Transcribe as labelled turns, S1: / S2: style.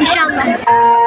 S1: İnşallah.